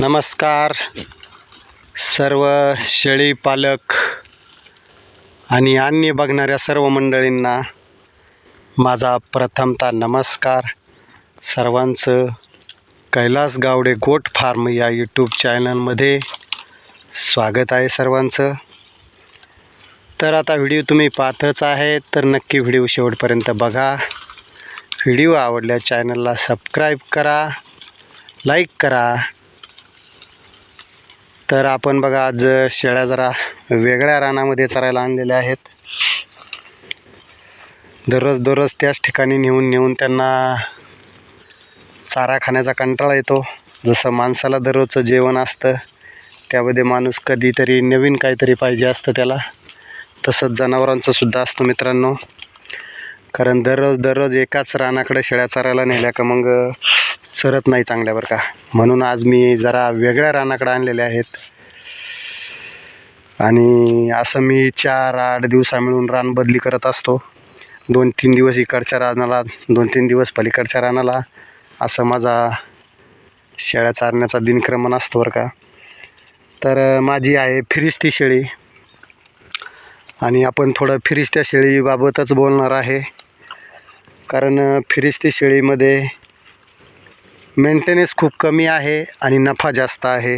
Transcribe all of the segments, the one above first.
नमस्कार. सर्व शेळी पालक आणि अन्य बघणाऱ्या सर्व मंडळींना माझा प्रथमतः नमस्कार. सर्वांचं कैलास गावडे गोट फार्म या यूट्यूब चॅनलमध्ये स्वागत आहे सर्वांचं. तर आता व्हिडिओ तुम्ही पाहतच आहे तर नक्की व्हिडिओ शेवटपर्यंत बघा. व्हिडिओ आवडल्या चॅनलला सबस्क्राईब करा लाईक करा तर आपण बघा आज शेळ्या जरा वेगळ्या रानामध्ये चरायला आणलेल्या आहेत. दररोज दररोज त्याच ठिकाणी नेऊन नेऊन त्यांना चारा खाण्याचा कंटाळा येतो. जसं माणसाला दररोजचं जेवण असतं त्यामध्ये माणूस कधीतरी नवीन काहीतरी पाहिजे असतं त्याला. तसंच जनावरांचं सुद्धा असतं मित्रांनो. कारण दररोज दररोज एकाच रानाकडे शेळ्या चरायला नेल्या का मग सरत नाही चांगल्या बरं का. म्हणून आज मी जरा वेगळ्या रानाकडे आणलेले आहेत. आणि असं मी चार आठ दिवसा मिळून रान बदली करत असतो. दोन तीन दिवस इकडच्या रानाला दोन तीन दिवस पलीकडच्या रानाला. असं माझा शेळ्या चारण्याचा दिनक्रमण असतो बरं का. तर माझी आहे फिरिस्ती शेळी. आणि आपण थोडं फिरिस्त्या शेळीबाबतच बोलणार आहे. कारण फिरिस्ती शेळीमध्ये मेंटेनन्स खूप कमी आहे आणि नफा जास्त आहे.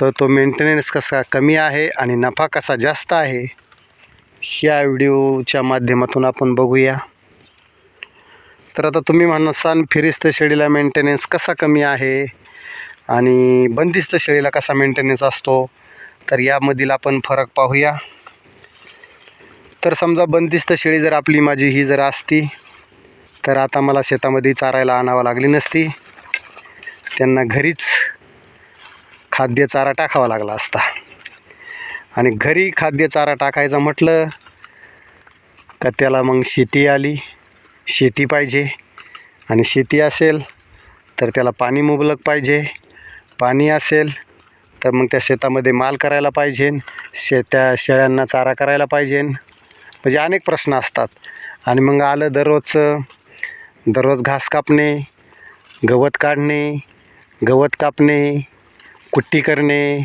तर तो मेंटेनन्स कसा कमी आहे आणि नफा कसा जास्त आहे ह्या व्हिडिओच्या माध्यमातून आपण बघूया. तर आता तुम्ही म्हणसान फिरिस्त शेळीला मेंटेनन्स कसा कमी आहे आणि बंदिस्त शेळीला कसा मेंटेनन्स असतो तर यामधील आपण फरक पाहूया. तर समजा बंदिस्त शेळी जर आपली माझी ही जर असती तर आता मला शेतामध्ये चारायला आणावं लागली नसती. त्यांना घरीच खाद्य चारा टाकावा लागला असता. आणि घरी खाद्य चारा टाकायचा म्हटलं का त्याला मग शेती आली. शेती पाहिजे. आणि शेती असेल तर त्याला पाणी मुबलक पाहिजे. पाणी असेल तर मग त्या शेतामध्ये माल करायला पाहिजे. शे त्या शेळ्यांना चारा करायला पाहिजे. म्हणजे अनेक प्रश्न असतात. आणि मग आलं दररोजचं दररोज घास कापणे गवत काढणे गवत कापणे कुट्टी करणे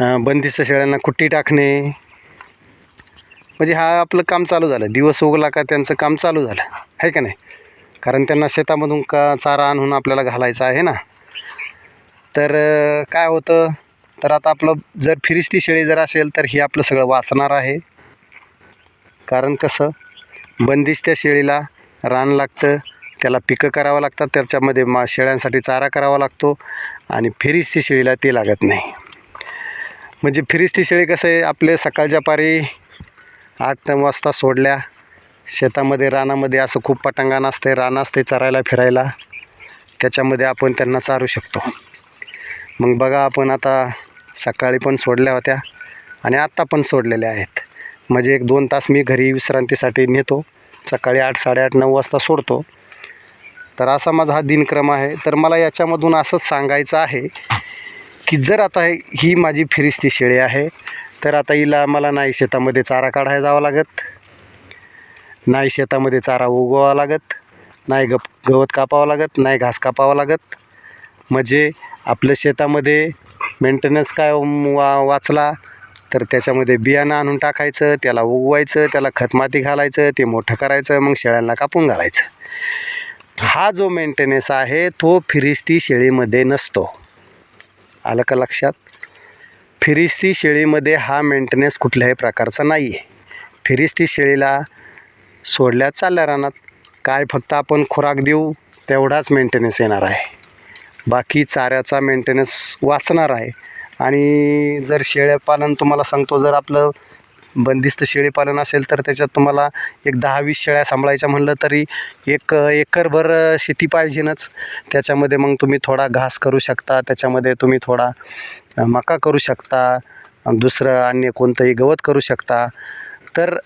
बंदिस्त शेळ्यांना कुट्टी टाकणे. म्हणजे हा आपलं काम चालू झालं. दिवस उगला का त्यांचं काम चालू झालं. आहे का नाही? कारण त्यांना शेतामधून का चारा आणून आपल्याला घालायचा आहे ना? तर काय होतं? तर आता आपलं जर फिरिस्ती शेळी जर असेल तर ही आपलं सगळं वाचणार आहे. कारण कसं? बंदिस्त्या शेळीला रान लागतं त्याला पिकं करावं लागतात त्याच्यामध्ये मा शेळ्यांसाठी चारा करावा लागतो आणि फिरिस्ती शेळीला ते लागत नाही. म्हणजे फिरिस्ती शेळी कसं आहे आपले सकाळच्या पारी आठ नऊ वाजता सोडल्या शेतामध्ये रानामध्ये असं खूप पटांगण असते रान असते चरायला फिरायला. त्याच्यामध्ये आपण त्यांना चारू शकतो. मग बघा आपण आता सकाळी पण सोडल्या होत्या आणि आत्ता पण सोडलेल्या आहेत. म्हणजे एक दोन तास मी घरी विश्रांतीसाठी नेतो. सकाळी आठ साडेआठ नऊ वाजता सोडतो. तर असा माझा हा दिनक्रम आहे. तर मला याच्यामधून असंच सांगायचं आहे की जर आता ही माझी फिरिस्ती शेळी आहे तर आता हिला मला नाही शेतामध्ये चारा काढायला जावं लागत नाही शेतामध्ये चारा उगवावा लागत नाही गप गवत कापावं लागत नाही घास कापावा लागत. म्हणजे आपल्या शेतामध्ये मेंटेनन्स काय वा वाचला तर त्याच्यामध्ये बियाणं आणून टाकायचं त्याला उगवायचं त्याला खतमाती घालायचं ते मोठं करायचं मग शेळ्यांना कापून घालायचं. हा जो मेंटेनन्स आहे तो फिरिस्ती शेळीमध्ये नसतो. आलं का लक्षात? फिरिस्ती शेळीमध्ये हा मेंटेनन्स कुठल्याही प्रकारचा नाही आहे फिरिस्ती शेळीला सोडल्या चालल्या रानात. काय फक्त आपण खुराक देऊ तेवढाच मेंटेनन्स येणार आहे. बाकी चाऱ्याचा मेंटेनन्स वाचणार आहे. आणि जर शेळ्यापालन तुम्हाला सांगतो जर आपलं बंदिस्त शेळीपालन असेल तर त्याच्यात तुम्हाला एक दहा वीस शेळ्या सांभाळायच्या म्हणलं तरी एक एकरभर शेती पाहिजेनच. त्याच्यामध्ये मग तुम्ही थोडा घास करू शकता त्याच्यामध्ये तुम्ही थोडा मका करू शकता दुसरं अन्य कोणतंही गवत करू शकता. तर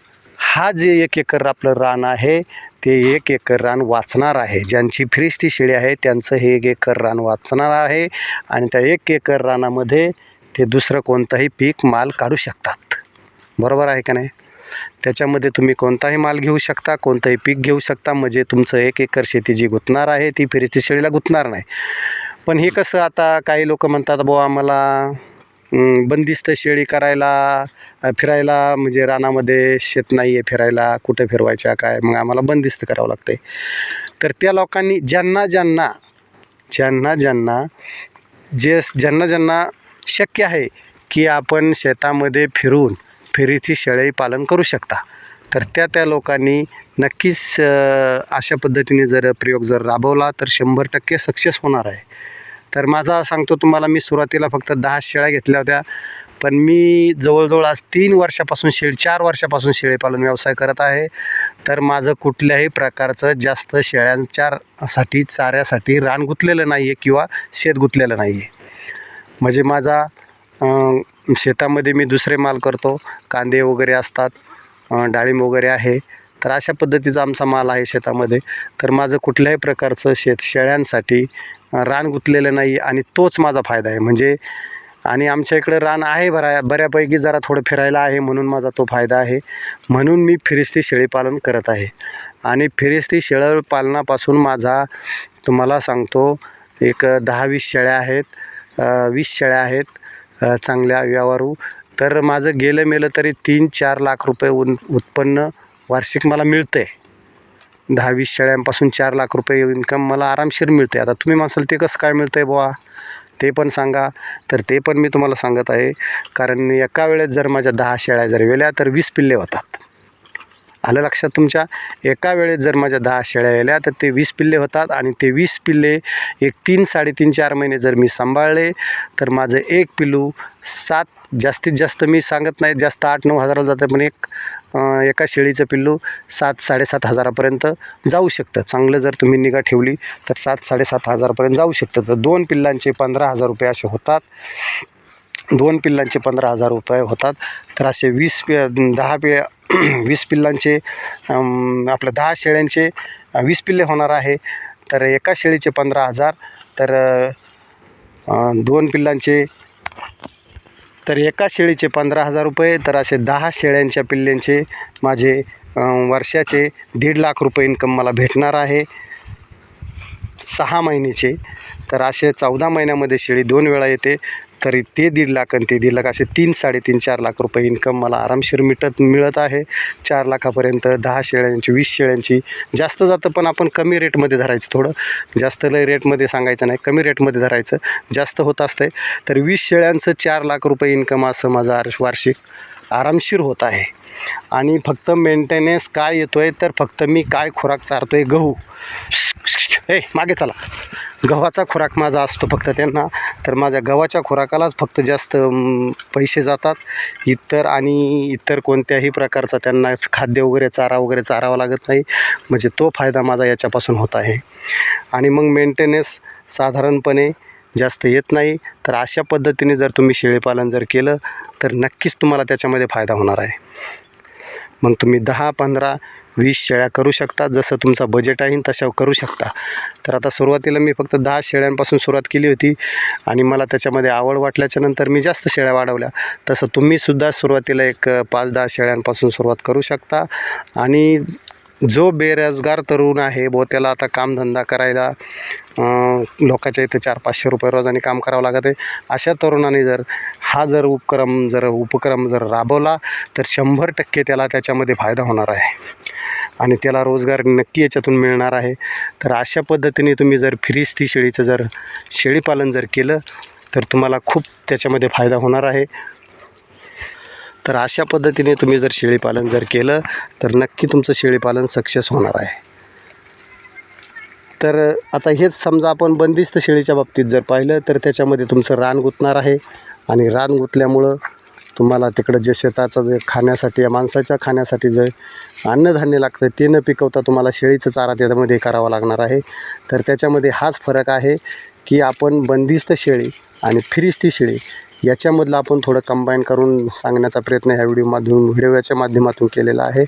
हा जे एक एकर आपलं रान आहे ते एक एकर रान वाचणार आहे. ज्यांची फिरिस्ती शेळी आहे त्यांचं हे एक एकर रान वाचणार आहे आणि त्या एक एकर रानामध्ये ते दुसरं कोणतंही पीक माल काढू शकतात. बरोबर आहे का नाही? त्याच्यामध्ये तुम्ही कोणताही माल घेऊ शकता कोणतंही पीक घेऊ शकता म्हणजे तुमचं एक एकर शेती जी गुंतणार आहे ती फिरिस्ती शेळीला गुंतणार नाही. पण हे कसं आता काही लोक म्हणतात बुवा आम्हाला बंदिस्त शेळी करायला फिरायला म्हणजे रानामध्ये शेत नाही आहे फिरायला कुठे फिरवायच्या काय? मग आम्हाला बंदिस्त करावं लागतं तर त्या लोकांनी ज्यांना ज्यांना ज्यांना ज्यांना जे ज्यांना ज्यांना शक्य आहे की आपण शेतामध्ये फिरून फेरीची शेळी पालन करू शकता. तर त्या त्या लोकांनी नक्कीच अशा पद्धतीने जर प्रयोग जर राबवला तर शंभर टक्के सक्सेस होणार आहे. तर माझा सांगतो तुम्हाला मी सुरुवातीला फक्त दहा शेळ्या घेतल्या होत्या पण मी जवळजवळ आज तीन वर्षापासून शेळी चार वर्षापासून शेळीपालन व्यवसाय करत आहे. तर माझं कुठल्याही प्रकारचं जास्त शेळ्यांच्यासाठी चाऱ्यासाठी रान गुंतलेलं नाही आहे किंवा शेत गुंतलेलं नाही आहे म्हणजे माझा शेतामध्ये मी दुसरे माल करतो. कांदे वगैरे असतात डाळिंब वगैरे आहे. तर अशा पद्धतीचा आमचा माल आहे शेतामध्ये. तर माझं कुठल्याही प्रकारचं शेत शेळ्यांसाठी रान गुंतलेलं नाही आणि तोच माझा फायदा आहे. म्हणजे आणि आमच्या इकडं रान आहे बऱ्या बऱ्यापैकी जरा थोडं फिरायला आहे म्हणून माझा तो फायदा आहे. म्हणून मी फिरिस्ती शेळीपालन करत आहे. आणि फिरिस्ती शेळपालनापासून माझा तुम्हाला सांगतो एक दहा वीस शेळ्या आहेत. वीस शेळ्या आहेत चांगल्या व्यवहारू तर माझं गेलं मेलं तरी तीन चार लाख रुपये उन उत्पन्न वार्षिक मला मिळतं आहे दहा वीस शेळ्यांपासून चार लाख रुपये इन्कम मला आरामशीर मिळते आता तुम्ही म्हणाल ते कसं काय मिळतं आहे बुवा? ते पण सांगा. तर ते पण मी तुम्हाला सांगत आहे. कारण एका वेळेस जर माझ्या दहा शेळ्या जर वेल्या तर वीस पिल्ले होतात. आलं लक्षात तुमच्या? एका वेळेस जर माझ्या दहा शेळ्या गेल्या तर ते वीस पिल्ले होतात आणि ते वीस पिल्ले एक तीन साडेतीन चार महिने जर मी सांभाळले तर माझं एक पिल्लू सात जास्तीत जास्त मी सांगत नाही जास्त आठ नऊ हजाराला जातं पण एक एका शेळीचं पिल्लू सात साडेसात हजारापर्यंत जाऊ शकतं. चांगलं जर तुम्ही निगा ठेवली तर सात साडेसात हजारापर्यंत जाऊ शकतं. तर दोन पिल्लांचे पंधरा हजार रुपये असे होतात. दोन पिल्लांचे पंधरा हजार रुपये होतात. तर असे वीस पि दहा पि वीस पिल्लांचे आपल्या आपलं दहा शेळ्यांचे वीस पिल्ले होणार आहे. तर एका शेळीचे पंधरा हजार. तर दोन पिल्लांचे तर एका शेळीचे पंधरा हजार रुपये. तर असे दहा शेळ्यांच्या पिल्ल्यांचे माझे वर्षाचे दीड लाख रुपये इन्कम मला भेटणार आहे. सहा महिन्याचे. तर असे चौदा महिन्यामध्ये शेळी दोन वेळा येते. तरी ते दीड लाख आणि ते दीड लाख असे तीन साडेतीन चार लाख रुपये इन्कम मला आरामशीर मिटत मिळत आहे. चार लाखापर्यंत दहा शेळ्यांची वीस शेळ्यांची. जास्त जातं पण आपण कमी रेटमध्ये धरायचं थोडं. जास्त लय रेटमध्ये सांगायचं नाही कमी रेटमध्ये धरायचं. जास्त होत असतंय. तर वीस शेळ्यांचं चार लाख रुपये इन्कम असं माझं आर वार्षिक आरामशीर होत आहे. आणि फक्त मेंटेनन्स काय येतो आहे तर फक्त मी काय खुराक चारतो आहे गहू. ए मागे चला. गव्हाचा खुराक माझा असतो फक्त त्यांना. तर माझ्या गव्हाच्या खुराकालाच फक्त जास्त पैसे जातात. इतर आणि इतर कोणत्याही प्रकारचा त्यांना खाद्य वगैरे चारा वगैरे चारावा लागत नाही. म्हणजे तो फायदा माझा याच्यापासून होत आहे. आणि मग मेंटेनन्स साधारणपणे जास्त येत नाही. तर अशा पद्धतीने जर तुम्ही शेळीपालन जर केलं तर नक्कीच तुम्हाला त्याच्यामध्ये फायदा होणार आहे. मग तुम्ही दहा पंधरा वीस शेळ्या करू शकता जसं तुमचा बजेट आहे तशा करू शकता. तर आता सुरुवातीला मी फक्त दहा शेळ्यांपासून सुरुवात केली होती आणि मला त्याच्यामध्ये आवड वाटल्याच्या नंतर मी जास्त शेळ्या वाढवल्या. तसं तुम्हीसुद्धा सुरुवातीला एक पाच दहा शेळ्यांपासून सुरुवात करू शकता. आणि जो बेरोजगार तरुण आहे व त्याला आता कामधंदा करायला लोकांच्या इथे चार पाचशे रुपये रोजाने काम करावं लागत आहे. अशा तरुणाने जर हा जर उपक्रम जर उपक्रम जर राबवला तर शंभर टक्के त्याला त्याच्यामध्ये फायदा होणार आहे. आणि त्याला रोजगार नक्की याच्यातून मिळणार आहे. तर अशा पद्धतीने तुम्ही जर फिरिस्ती शेळीचं जर शेळीपालन जर केलं तर तुम्हाला खूप त्याच्यामध्ये फायदा होणार आहे. तर अशा पद्धतीने तुम्ही जर शेळीपालन जर केलं तर नक्की तुमचं शेळीपालन सक्सेस होणार आहे. तर आता हेच समजा आपण बंदिस्त शेळीच्या बाबतीत जर पाहिलं तर त्याच्यामध्ये तुमचं रान गुंतणार आहे. आणि रान गुंतल्यामुळं तुम्हाला तिकडं जे शेताचं जे खाण्यासाठी या माणसाच्या खाण्यासाठी जे अन्नधान्य लागतं ते न पिकवता तुम्हाला शेळीचं चारा त्याच्यामध्ये करावा लागणार आहे. तर त्याच्यामध्ये हाच फरक आहे की आपण बंदिस्त शेळी आणि फिरिस्ती शेळी याच्यामधलं आपण थोडं कंबाईन करून सांगण्याचा प्रयत्न ह्या व्हिडिओ माध्यम व्हिडिओच्या माध्यमातून केलेला आहे.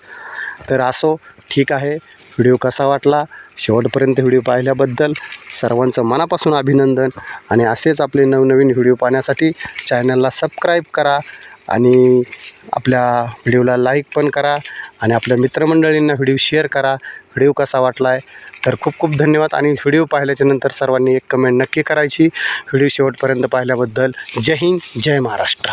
तर असो ठीक आहे. व्हिडिओ कसा वाटला? शेवटपर्यंत व्हिडिओ पाहिल्याबद्दल सर्वांचं मनापासून अभिनंदन. आणि असेच आपले नवनवीन व्हिडिओ पाहण्यासाठी चॅनलला सबस्क्राईब करा. आणि आपल्या व्हिडिओला लाईक पण करा. आणि आपल्या मित्रमंडळींना व्हिडिओ शेअर करा. व्हिडिओ कसा वाटला आहे तर खूप खूप धन्यवाद. आणि व्हिडिओ पाहिल्याच्या नंतर सर्वांनी एक कमेंट नक्की करायची. व्हिडिओ शेवटपर्यंत पाहिल्याबद्दल जय हिंद जय महाराष्ट्र.